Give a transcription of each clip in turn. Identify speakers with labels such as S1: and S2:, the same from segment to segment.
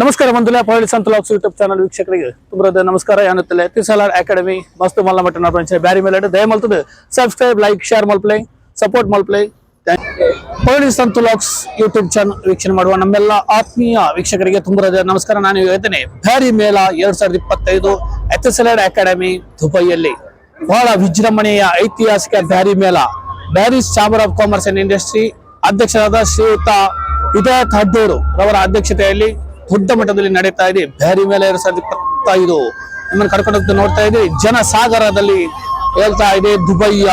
S1: ನಮಸ್ಕಾರ ಬಂಧುಲೆ ಪೊಲಿಸ್ ಅಂತಲಾಕ್ಸ್ ಯೂಟ್ಯೂಬ್ ಚಾನಲ್ ವೀಕ್ಷಕರಿಗೆ. ತುಂಬ ನಮಸ್ಕಾರ. ಯಾನುತ್ತಲೆ ತಿಸಲಾರ್ ಅಕಾಡೆಮಿ ಮಸ್ತ್ ಮಲ್ಲ ಮಟ್ಟ ನಡ್ಪಂಚ ಬ್ಯಾರಿ ಮೇಲೆ ದಯ ಮಲ್ತದೆ. ಸಬ್ಸ್ಕ್ರೈಬ್ ಲೈಕ್ ಶೇರ್ ಮಲ್ಪ್ಲೈ. ಸಪೋರ್ಟ್ ಮಲ್ಪ್ಲೈ. ಪಳ್ಳಿ ಸಂತು ಲಾಕ್ಸ್ ಯೂಟ್ಯೂಬ್ ಚಾನಲ್ ವೀಕ್ಷಣೆ ಮಾಡುವ ನಮ್ಮೆಲ್ಲ ಆತ್ಮೀಯ ವೀಕ್ಷಕರಿಗೆ ತುಂಬರದ ನಮಸ್ಕಾರ. ನಾನು ಹೇಳ್ತೇನೆ ಬ್ಯಾರಿ ಮೇಲ ಎರಡ್ ಸಾವಿರದ ಇಪ್ಪತ್ತೈದು ಎತ್ಸಲಾಡ್ ಅಕಾಡೆಮಿ ದುಬೈಯಲ್ಲಿ ಬಹಳ ವಿಜೃಂಭಣೆಯ ಐತಿಹಾಸಿಕ ಬ್ಯಾರಿ ಮೇಳ. Bearys chamber of commerce and industry ಅಧ್ಯಕ್ಷರಾದ ಶ್ರೀಯುತ ವಿಜಯ ಥಡ್ಡೂರು ರವರ ಅಧ್ಯಕ್ಷತೆಯಲ್ಲಿ ದೊಡ್ಡ ಮಟ್ಟದಲ್ಲಿ ನಡೀತಾ ಇದೆ. ಬ್ಯಾರಿ ಮೇಲೆ ಎರಡ್ ಸಾವಿರದ ಇಪ್ಪತ್ತೈದು. ನಿಮ್ಮನ್ನು ಕರ್ಕೊಂಡು ಹೋಗ್ತಾ ನೋಡ್ತಾ ಇದ್ದೀವಿ ಜನಸಾಗರದಲ್ಲಿ ಹೇಳ್ತಾ ಇದೆ ದುಬೈಯ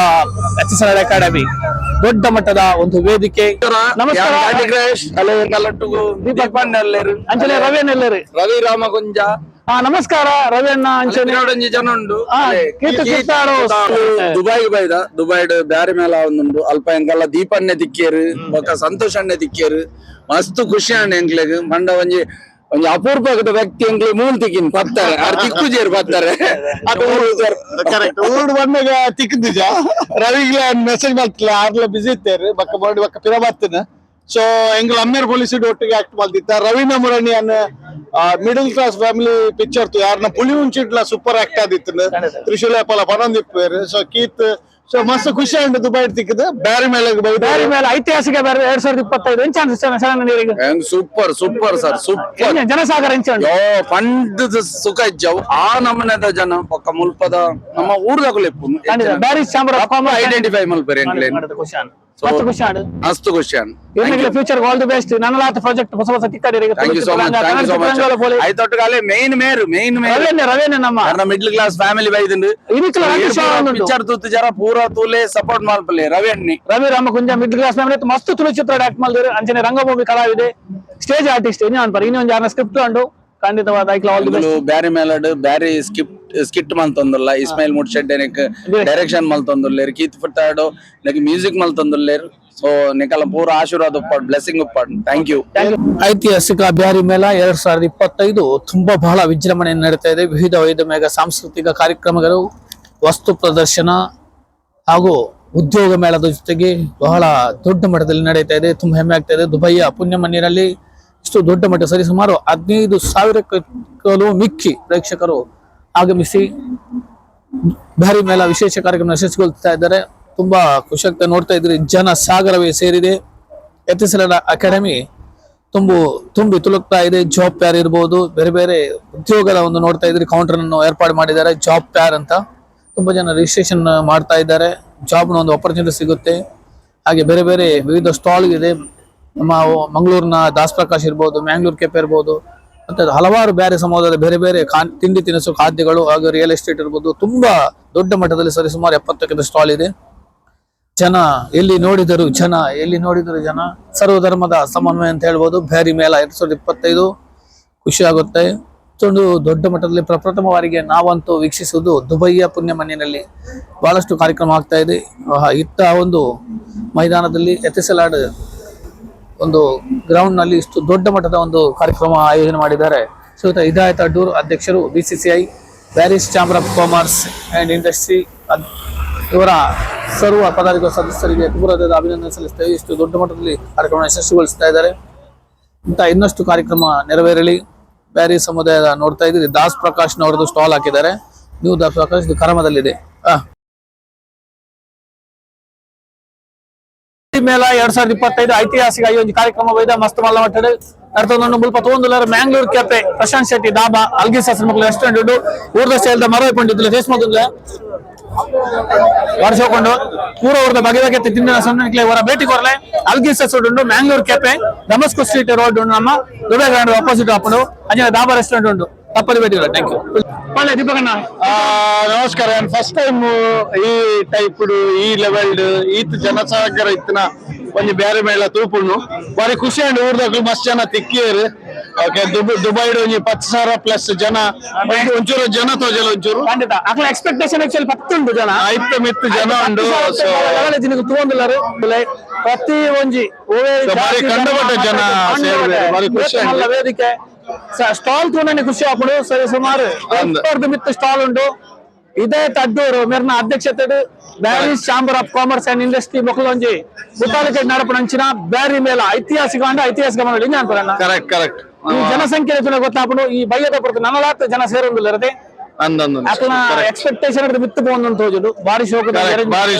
S1: ಎತ್ಸಲಾಡ್ ಅಕಾಡೆಮಿ ದೊಡ್ಡ ಮಟ್ಟದ ಒಂದು ವೇದಿಕೆ. ನಮಸ್ಕಾರ. ರವಿಯನ್ನೆಲ್ಲರಿ
S2: ರವಿ ರಾಮಗುಂಜ.
S1: ಹಾ ನಮಸ್ಕಾರ ರವಿಯಣ್ಣ ಅಂಚನೆ
S2: ಜನ. ದುಬೈ ಬೈದ. ದುಬೈ ಬ್ಯಾರಿ ಮೇಲ ಒಂದುಂಡು ಅಲ್ಪ ಎಂಕಲ್ಲ ದೀಪಣ್ಣೆ ದಿಕ್ಕೇರು ಬೊಕ್ಕ ಸಂತೋಷ್ ಅಣ್ಣೆ ದಿಕ್ಕೇರು ಮಸ್ತ್ ಖುಷಿ ಅಣ್ಣ ಎಂಕ್ಲೆಗ್ ಮಂಡ ಒಂಜಿ ಒಂಜಿ ಅಪೂರ್ವ ವ್ಯಕ್ತಿ ಎಂಕ್ಲೆ ಮೂಲ್ ತಿಕ್ಕಿನ್ ಬರ್ತಾರೆ ಆರ್ ತಿಕ್ಕುಜೇರು ಪತ್ತಾರೆ.
S3: ಬರ್ತಾರೆ ಊರು ಬಂದಾಗ ತಿಕ್ಕದಿಜ ರವಿಗ್ಲ ಮೆಸೇಜ್ ಮಾಡ್ತಿಲ್ಲ ಆರ್ಲ ಬಿಸಿ ಇತ್ತೇರು. ಬಕ್ಕ ಬೋರ್ಡ್ ಬಕ್ಕ ಪಿರ ಬರ್ತನ. ಸೊ ಹೆಂಗ್ ಅಮ್ಮೇರ್ ಪೊಲೀಸ್ ಒಟ್ಟಿಗೆ ಆಕ್ಟ್ ಮಾಡ್ತಿತ್ತ ರವಿ ಮುರಣಿ ಅನ್ನ ಮಿಡಲ್ ಕ್ಲಾಸ್ ಫ್ಯಾಮಿಲಿ ಪಿಕ್ಚರ್ ತು ಯಾರನ್ನ ಪುಳಿ ಉಂಚಿಟ್ಲ ಸೂಪರ್ ಆಕ್ಟ್ ಆದಿತ್ತು. ತ್ರಿಶೂಲ ಪಲ ಪನೊಂದಿಪ್ಪೇರು ಸೊ ಕೀತ್ ಸೊ ಮಸ್ತ್ ಖುಷಿ ಉಂಟು ದುಬೈ ತಿಕ್ಕದ ಬ್ಯಾರಿ ಮೇಲೆ
S1: ಬ್ಯಾರಿ ಮೇಲೆ ಐತಿಹಾಸಿಕ ಬ್ಯಾರಿ ಎರಡ್ ಸಾವಿರದ ಇಪ್ಪತ್ತೈದು. ಎಂಚ
S2: ಸೂಪರ್ ಸೂಪರ್ ಸರ್ ಸೂಪರ್
S1: ಜನಸಾಗರ ಎಂಚ
S2: ಫಂಡ್ ಸುಖ ಇಜ್ಜವು. ಆ ನಮನೆದ ಜನ ಪಕ್ಕ ಮುಲ್ಪದ ನಮ್ಮ ಊರ್ದಾಗ
S1: ಬ್ಯಾರಿ ಆಫ್ ಕಾಮರ್ಸ್
S2: ಐಡೆಂಟಿಫೈ ಮಲ್ಪರಿ
S1: ಖುಷಿ ಆನ್ ಮಸ್ತ್ ಖುಷಿ ಆಡು
S2: ಮಸ್ತ್ ಖುಷಿ ಅಣ್ಣ
S1: ಇವ್ರಿಗೆ ಫ್ಯೂಚರ್ ಆಲ್ ದಿ ಬೆಸ್ಟ್ ನನ್ನಲಾತ ಪ್ರಾಜೆಕ್ಟ್ ಹೊಸ ಹೊಸ ತಿಕ್ಕಡಿರಿಗೆ
S2: thank you so much thank you so much ಆಯ್ತೊಟ್ಟಗಾಲೆ ಮೇನ್ ಮೇರು ಮೇನ್ ಮೇರು
S1: ರವೇನೆ ರವೇನೆ ನಮ್ಮ
S2: ಕಾರಣ ಮಿಡ್ಲ್ ಕ್ಲಾಸ್ ಫ್ಯಾಮಿಲಿ ಬೈದಿಂದು
S1: ಇದಕ್ಕೆ ರಂಗೇಶ್ ಉಂಟು.
S2: ಪಿಕ್ಚರ್ ತೂತು ಜರ ಪೂರ ತೂಲೆ ಸಪೋರ್ಟ್ ಮಲ್ಪಲೆ ರವಿ ಅಣ್ಣಿ
S1: Ravi Ramakunja middle class family ಮಸ್ತ್ ತುಳು ಚಿತ್ರ ಆಕ್ಟ್ ಮಾಡಿದ್ರು ಅಂಚನೆ ರಂಗಭೂಮಿ ಕಲಾವಿದೆ ಸ್ಟೇಜ್ ಆರ್ಟಿಸ್ಟ್ ಇನ್ನು ಅನ್ಪಾರ ಇನ್ನೊಂದು ಯಾರ ಸ್ಕ್ರಿಪ್ಟ್ ಉಂಟು ಖಂಡಿತವಾದ
S2: ಬ್ಯಾರಿ ಮೇಲಡ್ ಬ್ಯಾರಿ ಸ್ಕಿಪ್ ಸ್ಕಿಟ್ ಮಲ್ತೊಂದುಲ್ಲ ಇಸ್ಮಾಯಿಲ್ ಶೆಡ್ ಡೈರೆಕ್ಷನ್ ಮಲ್ತೊಂದುಲ್ಲೇರು ಕೀತ್ ಫುಟ್ಟಾಡು ಲೈಕ್ ಮ್ಯೂಸಿಕ್ ಮಲ್ತೊಂದುಲ್ಲೇರು ಸೊ ನಿಕಲ ಪೂರ ಆಶೀರ್ವಾದ ಉಪ್ಪಾಡು ಬ್ಲೆಸ್ಸಿಂಗ್ ಉಪ್ಪಾಡು. ಥ್ಯಾಂಕ್ ಯು
S1: ಐತಿಹಾಸಿಕ ಬ್ಯಾರಿ ಮೇಳ ಎರಡ್ ಸಾವಿರದ ಇಪ್ಪತ್ತೈದು ತುಂಬಾ ಬಹಳ ವಿಜೃಂಭಣೆ ನಡೀತಾ ಇದೆ. ವಿವಿಧ ವೈದ್ಯಮೇಗ ಸಾಂಸ್ಕೃತಿಕ ಕಾರ್ಯಕ್ರಮಗಳು ವಸ್ತು ಪ್ರದರ್ಶನ ಹಾಗೂ ಉದ್ಯೋಗ ಮೇಳದ ಜೊತೆಗೆ ಬಹಳ ದೊಡ್ಡ ಮಟ್ಟದಲ್ಲಿ ನಡೀತಾ ಇದೆ. ತುಂಬಾ ಹೆಮ್ಮೆ ಆಗ್ತಾ ಇದೆ. ದುಬೈಯ ಪುಣ್ಯ ಮಣ್ಣಿನಲ್ಲಿ ಇಷ್ಟು ದೊಡ್ಡ ಮಟ್ಟ, ಸರಿ ಸುಮಾರು ಹದಿನೈದು ಸಾವಿರಕ್ಕೂ ಮಿಕ್ಕಿ ಪ್ರೇಕ್ಷಕರು ಆಗಮಿಸಿ ಬ್ಯಾರಿ ಮೇಳ, ವಿಶೇಷ ಕಾರ್ಯಕ್ರಮ ಯಶಸ್ವಿಗೊಳ್ತಾ ಇದ್ದಾರೆ. ತುಂಬಾ ಖುಷಿಯಾಗ್ತಾ ನೋಡ್ತಾ ಇದ್ರಿ ಜನ ಸಾಗರವೇ ಸೇರಿದೆ. ಎತ್ತಿಸಲದ ಅಕಾಡೆಮಿ ತುಂಬು, ತುಂಬಿ ತುಳುಕ್ತಾ ಇದೆ. ಜಾಬ್ ಪ್ಯಾರ್ ಇರ್ಬೋದು. ಬೇರೆ ಬೇರೆ ಉದ್ಯೋಗದ ಒಂದು ನೋಡ್ತಾ ಇದ್ರಿ ಕೌಂಟರ್ ಅನ್ನು ಏರ್ಪಾಡು ಮಾಡಿದ್ದಾರೆ. ಜಾಬ್ ಪ್ಯಾರ್ ಅಂತ ತುಂಬಾ ಜನ ರಿಜಿಸ್ಟ್ರೇಷನ್ ಮಾಡ್ತಾ ಇದ್ದಾರೆ. ಜಾಬ್ನ ಒಂದು ಆಪರ್ಚುನಿಟಿ ಸಿಗುತ್ತೆ. ಹಾಗೆ ಬೇರೆ ಬೇರೆ ವಿವಿಧ ಸ್ಟಾಲ್ ಇದೆ ನಮ್ಮ ಮಂಗಳೂರಿನ ದಾಸ್ ಪ್ರಕಾಶ್ ಇರ್ಬೋದು, ಮ್ಯಾಂಗ್ಳೂರ್ ಕೆಫೆ ಇರ್ಬೋದು, ಮತ್ತೆ ಹಲವಾರು ಬೇರೆ ಸಮುದಾಯದ ಬೇರೆ ಬೇರೆ ತಿಂಡಿ ತಿನಿಸು ಖಾದ್ಯಗಳು ಹಾಗೂ ರಿಯಲ್ ಎಸ್ಟೇಟ್ ಇರ್ಬೋದು. ತುಂಬಾ ದೊಡ್ಡ ಮಟ್ಟದಲ್ಲಿ ಸರಿ ಸುಮಾರು ಎಪ್ಪತ್ತಕ್ಕಿಂತ ಸ್ಟಾಲ್ ಇದೆ. ಜನ ಎಲ್ಲಿ ನೋಡಿದರು ಜನ, ಎಲ್ಲಿ ನೋಡಿದರು ಜನ ಸರ್ವಧರ್ಮದ ಸಮನ್ವಯ ಅಂತ ಹೇಳ್ಬೋದು. ಬ್ಯಾರಿ ಮೇಲ ಎರಡ್ ಸಾವಿರದ ಇಪ್ಪತ್ತೈದು. ಖುಷಿ ಆಗುತ್ತೆ. ಇಷ್ಟೊಂದು ದೊಡ್ಡ ಮಟ್ಟದಲ್ಲಿ ಪ್ರಪ್ರಥಮ ಬಾರಿಗೆ ನಾವಂತೂ ವೀಕ್ಷಿಸುವುದು ದುಬೈಯ ಪುಣ್ಯ ಮಣ್ಣಿನಲ್ಲಿ ಬಹಳಷ್ಟು ಕಾರ್ಯಕ್ರಮ ಆಗ್ತಾ ಇದೆ. ಇತ್ತ ಒಂದು ಮೈದಾನದಲ್ಲಿ ಎತ್ತಿಸಲಾಡ್ ಒಂದು ಗ್ರೌಂಡ್ನಲ್ಲಿ ಇಷ್ಟು ದೊಡ್ಡ ಮಟ್ಟದ ಒಂದು ಕಾರ್ಯಕ್ರಮ ಆಯೋಜನೆ ಮಾಡಿದ್ದಾರೆ. ಶ್ರೀಯುತ ಹಿದಾಯತ್ ಡೂರ್ ಅಧ್ಯಕ್ಷರು BCCI Paris chamber of commerce and industry ಇವರ ಸರ್ವ ಪದಾಧಿಕ ಸದಸ್ಯರಿಗೆ ತುಂಬರದ ಅಭಿನಂದನೆ ಸಲ್ಲಿಸ್ತೇವೆ ಇಷ್ಟು ದೊಡ್ಡ ಮಟ್ಟದಲ್ಲಿ ಕಾರ್ಯಕ್ರಮ ಯಶಸ್ವಿಗೊಳಿಸ್ತಾ ಇದ್ದಾರೆ. ಇಂಥ ಇನ್ನಷ್ಟು ಕಾರ್ಯಕ್ರಮ ನೆರವೇರಲಿ. ಬ್ಯಾರಿ ಸಮುದಾಯದ ನೋಡ್ತಾ ಇದ್ದೀರಿ. ದಾಸ್ ಪ್ರಕಾಶ್ ನವರದು ಸ್ಟಾಲ್ ಹಾಕಿದ್ದಾರೆ. ನೀವು ದಾಸ್ ಪ್ರಕಾಶ್ ಕರಮದಲ್ಲಿದೆ. ಆ. ಮೇಳ ಎರಡ್ ಸಾವಿರದ ಇಪ್ಪತ್ತೈದು ಐತಿಹಾಸಿಕ ಈ ಒಂದು ಕಾರ್ಯಕ್ರಮ ವೈದ ಮಸ್ತ್ ಮಲ್ಲ ಮಟ್ಟದ ನಡ್ತೊಂದು ಮುಲ್ಪ ತೊಂದುಲರ ಮ್ಯಾಂಗ್ಳೂರ್ ಕೆಫೆ, ಪ್ರಶಾಂತ್ ಶೆಟ್ಟಿ, ಡಾಬಾ ಅಲ್ಗಿ ಹೆಸರು ಮಕ್ಕಳು ರೆಸ್ಟೋರೆಂಟ್ ಇಡು ಊರ್ದ ಸ್ಟೈಲ್ದ ಮರವೆ ಪಂಡಿతులు ದೇಶಮದುಲ್ಲ ವರ್ಷಕೊಂಡು ಪೂರ ಊರದ ಬಗೆ ಬಗೆ ತಿಂಡಿನ ಸೊನ್ನೆ ಇವರ ಭೇಟಿ ಕೊರಲೆ ಅಲ್ಗಿ ಹೆಸರು ಉಂಡು, ಮ್ಯಾಂಗ್ಳೂರ್ ಕೆಫೆ ಡಮಸ್ಕೋ ಸ್ಟ್ರೀಟ್ ರೋಡ್ ಉಂಡು ನಮ್ಮ ದುಬೈ ಗ್ರಾಂಡ್ ಅಪೋಸಿಟ್ ಹಾಕೊಂಡು ಅಂಜನ ಡಾಬಾ ರೆಸ್ಟೋರೆಂಟ್ ಉಂಟು ತಪ್ಪಲ್ಲಿ ಭೇಟಿ ಥ್ಯಾಂಕ್ ಯು ಒಳ್ಳೆ ದೀಪಕಣ್ಣ
S3: ಆ, ನಮಸ್ಕಾರ. ಫಸ್ಟ್ ಟೈಮ್ ಈ ಟೈಪ್ ಈ ಲೆವೆಲ್ ಈತ್ ಜನಸಾಗರ ಇತ್ತಿನ ಒಂಜಿ ಬೇರೆ ಮೇಳ ತೂಪುಣ್ಣು ಬಾರಿ ಖುಷಿ ಅಂಡ್ ಊರ್ದಾಗ್ಲು ಮಸ್ತ್ ಜನ ತಿಕ್ಕಿಯರು. ಓಕೆ ದುಬೈಡ್ ಒಂಜಿ ಪತ್ತು ಸಾವಿರ ಪ್ಲಸ್ ಜನ. ಒಂಚೂರು- ಜನ ತೋಜಲ್ಲ ಒಂಚೂರು.
S1: ಖಂಡಿತ. ಅಕ್ಲ ಎಕ್ಸ್ಪೆಕ್ಟೇಷನ್ ಆಕ್ಚುಲಿ ಪತ್ತುಂಟು ಜನ.
S3: ಐತ ಮಿತ್ತು ಜನ ಉಂಡು ಸೊ
S1: ತಗೊಂಡಿಲ್ಲರು ಪ್ರತಿ ಒಂಜಿ
S3: ಬಾರಿ ಕಂಡುಪಟ್ಟ ಜನ. ಬಾರಿ ಖುಷಿ
S1: ವೇದಿಕೆ. ಸ್ಟಾಲ್ ತಗೊಂಡು ಖುಷಿ ಹಾಕೊಂಡು ಸರಿ ಸುಮಾರು ಮಿತ್ತು ಸ್ಟಾಲ್ ಉಂಟು ಇದೇ ತಡ್ಡೂರು ಮೇರ್ನ ಅಧ್ಯಕ್ಷತೆ Bearys chamber of commerce and industry ಮೊಕಲೊಂಜಿ ಮುತಾಲಿಕೆ ನಡಪಣಂಚಿನ ಬ್ಯಾರಿ ಮೇಲ ಐತಿಹಾಸಿಕ ಅಂಡ ಐತಿಹಾಸಿಕ ಮಾಡಿ
S3: ಕರೆಕ್ಟ್ ಕರೆಕ್ಟ್
S1: ಈ ಜನಸಂಖ್ಯೆ ಗೊತ್ತಾಪುಂಡು ಈ ಬಯ್ಯದ ಪುರತು ನನಲಾತ್ ಜನ ಸೇರೊಂದುಲ್ಲ
S3: ಅಂದಂದು
S1: ಅಕ್ಲ ಎಕ್ಸ್ಪೆಕ್ಟೇಷನ್ ಹಿಡಿದು ಮಿತ್ತು ಪೋಂದು ತೋಜುಡು ಬಾರಿ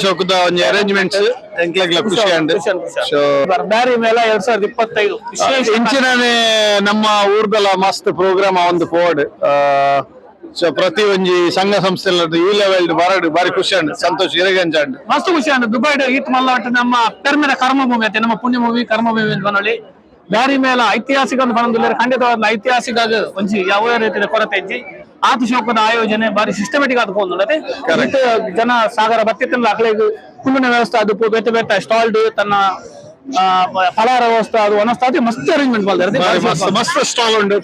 S1: ಶೋಕದ
S3: ಒಂಜಿ ಅರೇಂಜ್ಮೆಂಟ್ಸ್ ಎಂಕ್ಲೆಗ್ಲ ಖುಷಿ ಅಂಡ್ ಸೊ
S1: ಬರ್ದಾರಿ ಮೇಳ ಎರಡ್ ಸಾವಿರದ ಇಪ್ಪತ್ತೈದು. ವಿಶೇಷ
S3: ಇಂಚಿನನೆ ನಮ್ಮ ಊರ್ದಲ ಮಸ್ತ್ ಪ್ರೋಗ್ರಾಮ್ ಒಂದು ಪೋಡ್ ಸೊ ಪ್ರತಿ ಒಂಜಿ ಸಂಘ ಸಂಸ್ಥೆ ಈ ಲೆವೆಲ್ ಬರಡು ಬಾರಿ ಖುಷಿ ಅಂಡ್ ಸಂತೋಷ ಇರಗಂಜ ಅಂಡ್
S1: ಮಸ್ತ್ ಖುಷಿ ಅಂಡ್ ದುಬೈ ಈತ್ ಮಲ್ಲ ಒಟ್ಟು ನಮ್ಮ ಕರ್ಮ ಕರ್ಮಭೂಮಿ ಐತೆ ನಮ್ಮ ಪುಣ್ಯಭೂಮಿ ಕರ್ಮಭೂಮಿ ಅಂತ ಬನ್ನೊಳ್ಳಿ ಬ್ಯಾರಿ ಮೇಲ ಐತಿಹಾಸಿಕ ಒಂದು ಬಂದಿಲ್ಲ ಖಂಡಿತವಾದ ಐತಿಹಾಸಿಕ ಒಂಜಿ ಯಾವ ರೀತಿಯ ಕೊರತೆ ಇಜ್ಜಿ ಆತು ಶೋಕದ ಆಯೋಜನೆ ಬಾರಿ ಸಿಸ್ಟಮೆಟಿಕ್ ಆದ ಪೋಂದುಂಡತೆ ಜನ ಸಾಗರ ಬತ್ತಿತ್ತಲ್ಲ ಅಕ್ಲೆಗ್ ಕುಲ್ಲಿನ ವ್ಯವಸ್ಥೆ ಅದು ಬೆತ್ತ ಬೇತೆ ಬೇತೆ ಸ್ಟಾಲ್ಡ್ ತನ್ನ ಫಲಾರ ವ್ಯವಸ್ಥೆ ಅದು ಅನಸ್ತಾತಿ ಮಸ್ತ್ ಅರೇಂಜ್ಮೆಂಟ್
S3: ಮಸ್ತ್
S1: ಮಾಡ್ತಾರೆ
S3: ಮಸ್ತ್ ಸ್ಟಾಲ್ ಉಂಡು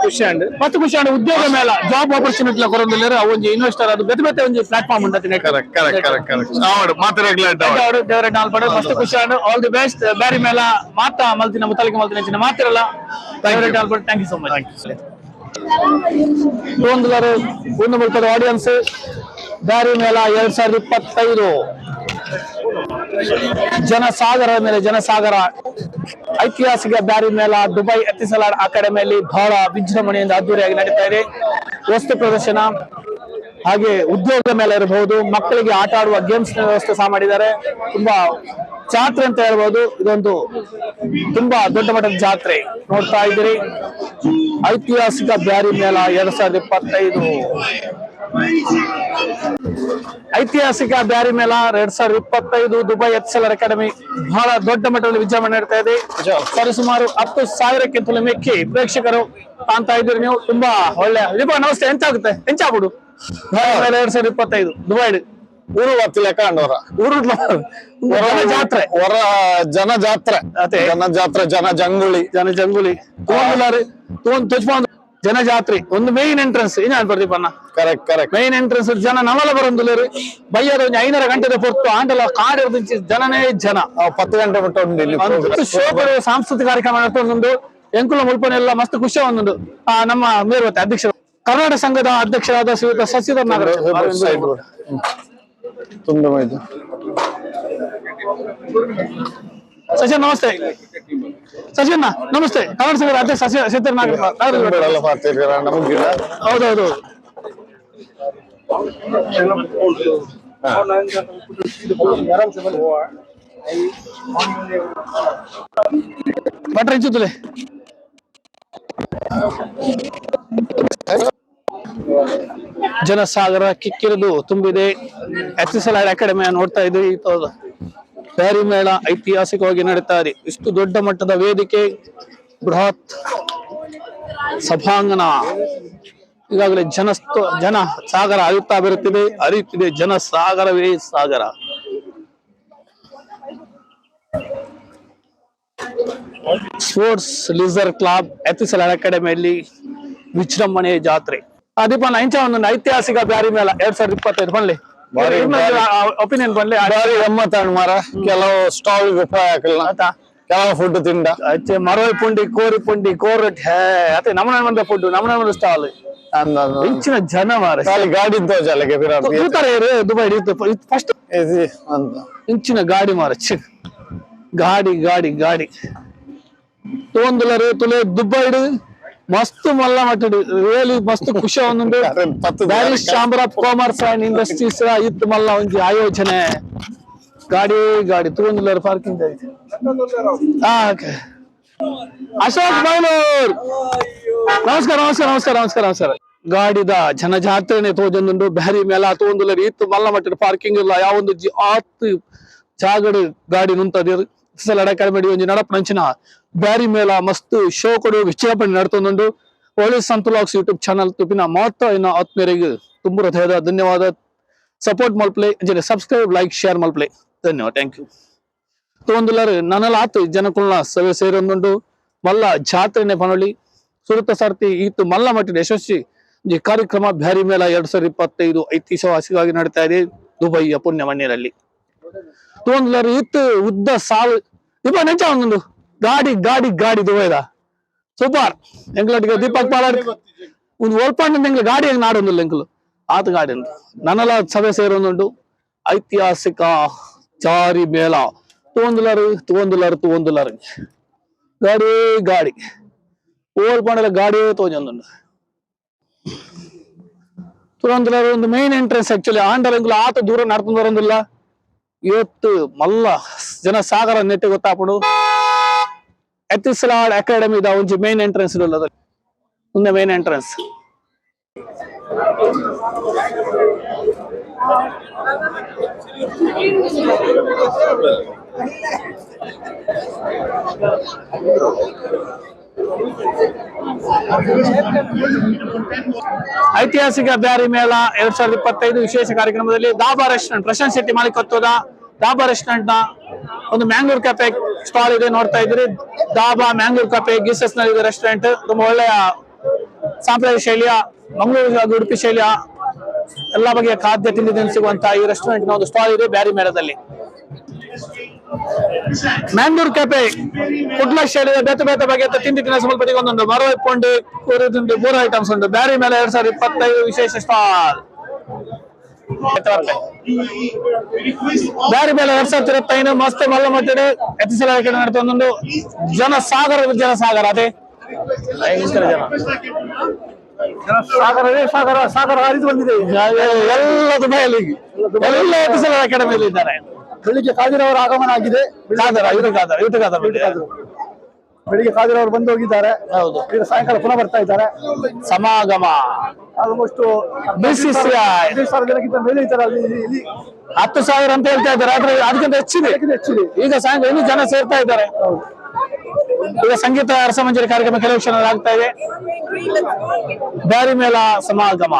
S3: ಖುಷಿ ಅಂಡ್.
S1: ಮತ್ತು ಖುಷಿ ಅಂಡ್ ಉದ್ಯೋಗ ಮೇಲ ಜಾಬ್ ಆಪರ್ಚುನಿಟಿ ಕೊರೊಂದಿಲ್ಲ ಒಂಜಿ ಇನ್ವೆಸ್ಟರ್ ಅದು ಬೇತೆ ಬೇತೆ ಒಂಜಿ ಪ್ಲಾಟ್ಫಾರ್ಮ್ ಉಂಟತಿ
S3: ಕರೆಕ್ಟ್ ಕರೆಕ್ಟ್ ಕರೆಕ್ಟ್ ಕರೆಕ್ಟ್ ಆವಡ್ ಮಾತಾಡಗ್ಲ
S1: ಅವರು ದೇವರ ನಾಲ್ ಪಡ ಮಸ್ತ್ ಖುಷಿ and all the best Beary ಮೇಲ ಮಾತಾ ಮಲ್ತಿನ ಮುತ್ತಲಿಗೆ ಮಲ್ತಿನ ಹೆಚ್ಚಿನ ಮಾತಿರಲ್ಲ ದೇವರ ನಾಲ್ ಪಡ thank you so much audience ದಾರಿ ಮೇಳ ಎರಡ್ ಸಾವಿರದ ಇಪ್ಪತ್ತೈದು. ಜನಸಾಗರ ಮೇಲೆ ಜನಸಾಗರ. ಐತಿಹಾಸಿಕ ದಾರಿ ಮೇಳ ದುಬೈ ಎತ್ತಿಸಲಾಡ್ ಅಕಾಡೆಮಿಯಲ್ಲಿ ಬಹಳ ವಿಜೃಂಭಣೆಯಿಂದ ಅದ್ದೂರಿಯಾಗಿ ನಡೀತಾ ಇದೆ. ವಸ್ತು ಪ್ರದರ್ಶನ ಹಾಗೆ ಉದ್ಯೋಗ ಮೇಲೆ ಇರಬಹುದು, ಮಕ್ಕಳಿಗೆ ಆಟ ಆಡುವ ಗೇಮ್ಸ್ ವ್ಯವಸ್ಥೆ ಸಹ ಮಾಡಿದ್ದಾರೆ. ತುಂಬಾ ಜಾತ್ರೆ ಅಂತ ಹೇಳ್ಬಹುದು ಇದೊಂದು ತುಂಬಾ ದೊಡ್ಡ ಮಟ್ಟದ ಜಾತ್ರೆ ನೋಡ್ತಾ ಇದ್ದೀರಿ. ಐತಿಹಾಸಿಕ ಬ್ಯಾರಿ ಮೇಳ ಎರಡ್ ಸಾವಿರದ ಇಪ್ಪತ್ತೈದು. ಐತಿಹಾಸಿಕ ಬ್ಯಾರಿ ಮೇಳ ಎರಡ್ ಸಾವಿರದ ಇಪ್ಪತ್ತೈದು ದುಬೈ ಎಚ್ ಅಕಾಡೆಮಿ. ಬಹಳ ದೊಡ್ಡ ಮಟ್ಟದಲ್ಲಿ ವಿಜೃಂಭಣೆ ನಡೀತಾ ಇದೆ. ಸರಿಸುಮಾರು ಹತ್ತು ಸಾವಿರಕ್ಕಿಂತಲೂ ಮೆಕ್ಕಿ ಪ್ರೇಕ್ಷಕರು ಕಾಣ್ತಾ ಇದ್ದೀರಿ ನೀವು. ತುಂಬಾ ಒಳ್ಳೆ ನಮಸ್ತೆ ಎಂಚಾಗುತ್ತೆ ಎಂಚಾಗ್ಬಿಡು ಎರಡ್ ಸಾವಿರದ ಇಪ್ಪತ್ತೈದು ದುಬೈ
S3: ಊರು ಗೊತ್ತಿಲ್ಲ ಕಾಂಡವರ
S1: ಊರು ಜಾತ್ರೆ.
S3: ಹೊರ ಜನ ಜಾತ್ರೆ. ಜನ ಜಾತ್ರೆ ಜನ ಜಂಗುಳಿ.
S1: ಜನ ಜಂಗುಳಿ. ತುಜ್ಪಾಂದ್ ಜನ ಜಾತ್ರೆ. ಒಂದು ಮೇನ್ ಎಂಟ್ರೆನ್ಸ್ ಏನ್ ಪ್ರದೀಪಣ್ಣ
S3: ಕರೆಕ್ಟ್ ಕರೆಕ್ಟ್
S1: ಮೇನ್ ಎಂಟ್ರೆನ್ಸ್ ಜನ ನಮಲ ಬರೊಂದುಲ್ಲೇರು ಬೈಯದ ಒಂಜಿ ಐನರ ಗಂಟೆದ ಪೊರ್ತು ಆಂಡಲ ಕಾಡಿರ್ದಿಂಚಿ ಜನನೇ ಜನ.
S3: ಪತ್ತು ಗಂಟೆ ಮಟ್ಟ
S1: ಒಂದು ಸಾಂಸ್ಕೃತಿಕ ಕಾರ್ಯಕ್ರಮ ನಡ್ತೊಂದು ಎಂಕುಲ ಮುಲ್ಪನೆಲ್ಲ ಮಸ್ತ್ ಖುಷಿ ಒಂದೊಂದು. ಆ ನಮ್ಮ ಮೇರ್ವತಿ ಅಧ್ಯಕ್ಷರು. ಕರ್ನಾಟಕ ಸಂಘದ ಅಧ್ಯಕ್ಷರಾದ ಶ್ರೀಯುತ ಶಶಿಧರ್ ನಾಗರಾಜ್
S3: ತುಂಬ ಇದು
S1: ಸಚಿನ್ ನಮಸ್ತೆ. ಸಚಿನ್ ನಮಸ್ತೆ. ಕನ್ನಡ ಸಂಘದ ಅಧ್ಯಕ್ಷ
S3: ಸಚಿನ್
S1: ಹೌದೌದು. ಭಟ್ರ ಹೆಚ್ಚುತ್ತಲೆ ಜನಸಾಗರ ಕಿಕ್ಕಿರಿದು ತುಂಬಿದೆ. ಎಸ್ ಎಸ್ ಎಲ್ ಅಕಾಡೆಮಿ ನೋಡ್ತಾ ಇದ್ದೀವಿ ಪ್ಯಾರಿ ಮೇಳ ಐತಿಹಾಸಿಕವಾಗಿ ನಡೀತಾ ಇದೆ. ಇಷ್ಟು ದೊಡ್ಡ ಮಟ್ಟದ ವೇದಿಕೆ, ಬೃಹತ್ ಸಭಾಂಗಣ. ಈಗಾಗಲೇ ಜನಸ್ತ ಜನ ಸಾಗರ ಅರಿಯುತ್ತಾ ಬರುತ್ತಿದೆ ಅರಿಯುತ್ತಿದೆ ಜನ ಸಾಗರವೇ ಸಾಗರ ಸ್ಪೋರ್ಟ್ಸ್ ಲಿಸರ್ ಕ್ಲಬ್ ಎತ್ತಿಸಲ ಅಕಾಡೆಮಿಯಲ್ಲಿ ವಿಜೃಂಭಣೆಯ ಜಾತ್ರೆ. ಆ ದೀಪನ ಇಂಚ ಒಂದು ಐತಿಹಾಸಿಕ ಬ್ಯಾರಿ ಮೇಳ ಎರಡ್ ಸಾವಿರದ ಇಪ್ಪತ್ತೈದು. ಬನ್ಲಿ
S3: ಬಾರಿ,
S1: ಒಪಿನಿಯನ್ ಬನ್ಲಿ
S3: ಬಾರಿ ಗಮ್ಮತ್ ಮಾರ ಕೆಲವು ಸ್ಟಾಲ್ ಉಪಾಯ ಹಾಕಲ್ಲ. ಕೆಲವು ಫುಡ್ ತಿಂಡ
S1: ಅಚ್ಚೆ ಮರವೈ ಪುಂಡಿ ಕೋರಿ ಪುಂಡಿ ಕೋರಟ್ ಹೇ ಅತ್ತೆ ನಮ್ಮನ ಮಂದ ಫುಡ್ ನಮ್ಮನ ಮಂದ ಸ್ಟಾಲ್ ಇಂಚಿನ ಜನ ಮಾರ.
S3: ಗಾಡಿ
S1: ಕೂತಾರೆ ದುಬೈ ಫಸ್ಟ್ ಇಂಚಿನ ಗಾಡಿ ಮಾರ ಚಿ ಗಾಡಿ ಗಾಡಿ ಗಾಡಿ. ತೋಂದುಲರು ತುಲೆ ದುಬ್ಬೈಡು ಮಸ್ತ್ ಮಲ್ಲ ಮಟ್ಟಡ್ ರಿಯಲಿ ಮಸ್ತ್ ಖುಷಿ ಒಂದೊಂದು
S3: ಪತ್ತು
S1: Bearys chamber of commerce and industries ಇತ್ತು ಮಲ್ಲ ಒಂಜಿ ಆಯೋಜನೆ. ಗಾಡಿ ಗಾಡಿ ತೋಂದುಲರು ಪಾರ್ಕಿಂಗ್ ಐತೆ. ಅಶೋಕ್ ಬೈಲೂರ್ ನಮಸ್ಕಾರ ನಮಸ್ಕಾರ ನಮಸ್ಕಾರ ನಮಸ್ಕಾರ ನಮಸ್ಕಾರ. ಗಾಡಿದ ಜನಜಾತ್ರೆನೆ ತೋಜೊಂದುಂಡು. ಬ್ಯಾರಿ ಮೇಲ ತೋಂದುಲರು ಇತ್ತು ಮಲ್ಲ ಮಟ್ಟಡ್ ಪಾರ್ಕಿಂಗ್ ಇಲ್ಲ. ಯಾವೊಂದು ಜಿ ಆತ್ ಜಾಗಡ್ ಗಾಡಿ ನುಂತದಿರು ಸಲ ಅಕಾಡೆಮಿ ಒಂಜಿ ನಡಪನಂಚಿನ ಬ್ಯಾರಿ ಮೇಲ ಮಸ್ತ್ ಶೋ ಕೊಡು ವಿಚಾರಪಣೆ ನಡ್ತೊಂದುಂಡು ಒಳ್ಳೆ ಸಂತುಲಾಕ್ಸ್ ಯೂಟ್ಯೂಬ್ ಚಾನಲ್ ತುಪಿನ ಮಾತ್ರ ಇನ್ನ ಆತ್ಮೀಯರಿಗೆ ತುಂಬ ಹೃದಯದ ಧನ್ಯವಾದ. ಸಪೋರ್ಟ್ ಮಲ್ಪ್ಲೆ ಜನ ಸಬ್ಸ್ಕ್ರೈಬ್ ಲೈಕ್ ಶೇರ್ ಮಲ್ಪ್ಲೆ. ಧನ್ಯವಾದ ಥ್ಯಾಂಕ್ ಯು ತೋಂದುಲರು ನನಲಾತ್ ಜನಕುಲ್ನ ಸಭೆ ಸೇರೊಂದುಂಡು ಮಲ್ಲ ಜಾತ್ರೆನೆ ಪನೊಳ್ಳಿ ಸುರತ ಸರ್ತಿ ಈತು ಮಲ್ಲ ಮಟ್ಟಿನ ಯಶಸ್ವಿ ಈ ಕಾರ್ಯಕ್ರಮ ಬ್ಯಾರಿ ಮೇಲ ಎರಡ್ ಸಾವಿರದ ಇಪ್ಪತ್ತೈದು ಐತಿಹಾಸಿಕವಾಗಿ ನಡೀತಾ ಇದೆ. ದುಬೈಯ ಪುಣ್ಯ ಮಣ್ಣಿನಲ್ಲಿ ತೋಂದುಲರು ಇತ್ತು, ಉದ್ದ ಸಾಲು ಇಪ್ಪ ನೆಂಚ ಒಂದೊಂದು. ಗಾಡಿ ಗಾಡಿ ಗಾಡಿ ದುಬೈದ ಸೂಪರ್. ಎಂಗ್ಲಟ್ಟಿಗೆ ದೀಪಕ್ ಪಾಲಾಡ್ ಒಂದು ಒಲ್ಪಂಡ ಎಂಗ್ಲ ಗಾಡಿ ಹೆಂಗ್ ನಾಡೊಂದಿಲ್ಲ ಎಂಕ್ಲು ಆತ ಗಾಡಿ ಅಂತ ನನ್ನೆಲ್ಲ ಸಭೆ ಸೇರೊಂದುಂಡು ಐತಿಹಾಸಿಕ ಜಾರಿ ಮೇಳ. ತೋಂದುಲರು ತೋಂದುಲರು ತೋಂದುಲರು. ಗಾಡಿ ಗಾಡಿ. ಓಲ್ಪಂಡಲ ಗಾಡಿಯೇ ಗಾಡಿ ತೋಜೊಂದುಂಡು ತುರಂತರ ಒಂದು ಮೈನ್ ಎಂಟ್ರೆನ್ಸ್ ಆಕ್ಚುಲಿ ಆಂಡರಂಗುಲ ಆತ ದೂರ ಬರೋದಿಲ್ಲ ಇವತ್ತು ಮಲ್ಲ ಜನ ಸಾಗರ ನೆಟ್ಟಿ ಗೊತ್ತಾಪಡು. ಎತ್ತಿಸಲಾಡ್ ಅಕಾಡೆಮಿ ದ ಒಂಜಿ ಮೇನ್ ಎಂಟ್ರೆನ್ಸ್ ಉಳ್ಳದು ಮುಂದೆ ಮೇನ್ ಎಂಟ್ರೆನ್ಸ್ ಐತಿಹಾಸಿಕ ಬ್ಯಾರಿ ಮೇಳ ಎರಡ್ ಸಾವಿರದ ಇಪ್ಪತ್ತೈದು ವಿಶೇಷ ಕಾರ್ಯಕ್ರಮದಲ್ಲಿ ದಾಬಾ ರೆಸ್ಟೋರೆಂಟ್ ಪ್ರಶಾಂತ್ ಶೆಟ್ಟಿ ಮಾಲೀಕತ್ವದ ದಾಬಾ ರೆಸ್ಟೋರೆಂಟ್ನ ಒಂದು ಮ್ಯಾಂಗ್ಳೂರ್ ಕೆಫೆ ಸ್ಟಾಲ್ ಇದೆ ನೋಡ್ತಾ ಇದ್ರಿ ದಾಬಾ ಮ್ಯಾಂಗ್ಳೂರ್ ಕೆಫೆ ಗೀಸಸ್ನಲ್ಲಿ ರೆಸ್ಟೋರೆಂಟ್ ತುಂಬಾ ಒಳ್ಳೆಯ ಸಾಂಪ್ರದಾಯಿಕ ಶೈಲಿಯ, ಮಂಗಳೂರು ಹಾಗೂ ಉಡುಪಿ ಶೈಲಿಯ ಎಲ್ಲಾ ಬಗೆಯ ಖಾದ್ಯ ತಿಂಡಿ ತಿನ್ನಿಸುವಂತಹ ಈ ರೆಸ್ಟೋರೆಂಟ್ನ ಒಂದು ಸ್ಟಾಲ್ ಇದೆ ಬ್ಯಾರಿ ಮೇಳದಲ್ಲಿ. ಮ್ಯಾಂಗ್ಳೂರ್ ಕೆಫೆ ಕುಡ್ಲ ಶೈಲಿಯ ಬೇತ ಬೇತ ಬಗೆಯ ತಿಂಡಿ ತಿನಿಸು ಮಲ್ಪಟ್ಟಿಗೆ ಒಂದೊಂದು ಮರ ಇಪ್ಪುಂಡು ತಿಂಡಿ ಮೂರು ಐಟಮ್ಸ್ ಉಂಟು. ಬ್ಯಾರಿ ಮೇಲೆ ಎರಡ್ ಸಾವಿರದ ಇಪ್ಪತ್ತೈದು ವಿಶೇಷ ಸ್ಟಾಲ್ ಬ್ಯಾರಿ ಮೇಲೆ ಎರಡ್ ಸಾವಿರದ ಇಪ್ಪತ್ತೈದು ಮಸ್ತ್ ಮಲ್ಲ ಮಟ್ಟಿಡೆ ಎತ್ತಿಸಲ ಕಡೆ ನಡ್ತಾ ಒಂದೊಂದು ಜನ ಸಾಗರ ಜನ ಸಾಗರ ಅದೇ. ಭಯಂಕರ ಜನ. ಸಾಗರ ಸಾಗರ ಸಾಗರ ಹರಿದು ಬಂದಿದೆ. ಎಲ್ಲದು ದುಬೈಯಲ್ಲಿ ಎಲ್ಲ ಎತ್ತಿಸಲ ಅಕಾಡೆಮಿಯಲ್ಲಿ ಇದ್ದಾರೆ
S3: ಬೆಳಿಗ್ಗೆ ಕಾದಿರವರ ಆಗಮನ ಆಗಿದೆ.
S1: ಕಾದರ ಇವರು ಕಾದರ ಇವರು ಕಾದರ
S3: ಬೆಳಿಗ್ಗೆ. ಕಾದಿರವರು ಬಂದು ಹೋಗಿದ್ದಾರೆ.
S1: ಹೌದು.
S3: ಈಗ ಸಾಯಂಕಾಲ ಪುನಃ ಬರ್ತಾ ಇದ್ದಾರೆ.
S1: ಸಮಾಗಮ.
S3: Almost
S1: BCCI.
S3: ಹದಿನೈದು ಸಾವಿರ ಜನಕ್ಕಿಂತ ಮೇಲೆ ಇದ್ದಾರೆ ಅಲ್ಲಿ ಇಲ್ಲಿ- ಇಲ್ಲಿ.
S1: ಹತ್ತು ಸಾವಿರ ಅಂತ ಹೇಳ್ತಾ ಇದ್ದಾರೆ ಆದ್ರೆ ಅದಕ್ಕಿಂತ ಹೆಚ್ಚಿದೆ.
S3: ಹೆಚ್ಚಿದೆ.
S1: ಈಗ ಸಾಯಂಕಾಲ ಇನ್ನೂ ಜನ ಸೇರ್ತಾ ಇದ್ದಾರೆ. ಈಗ ಸಂಗೀತ ರಸಮಂಜರಿ ಕಾರ್ಯಕ್ರಮ ಕೆಲವು ಕ್ಷಣ ಆಗ್ತಾ ಇದೆ. ಬ್ಯಾರಿ ಮೇಲ ಸಮಾಗಮ.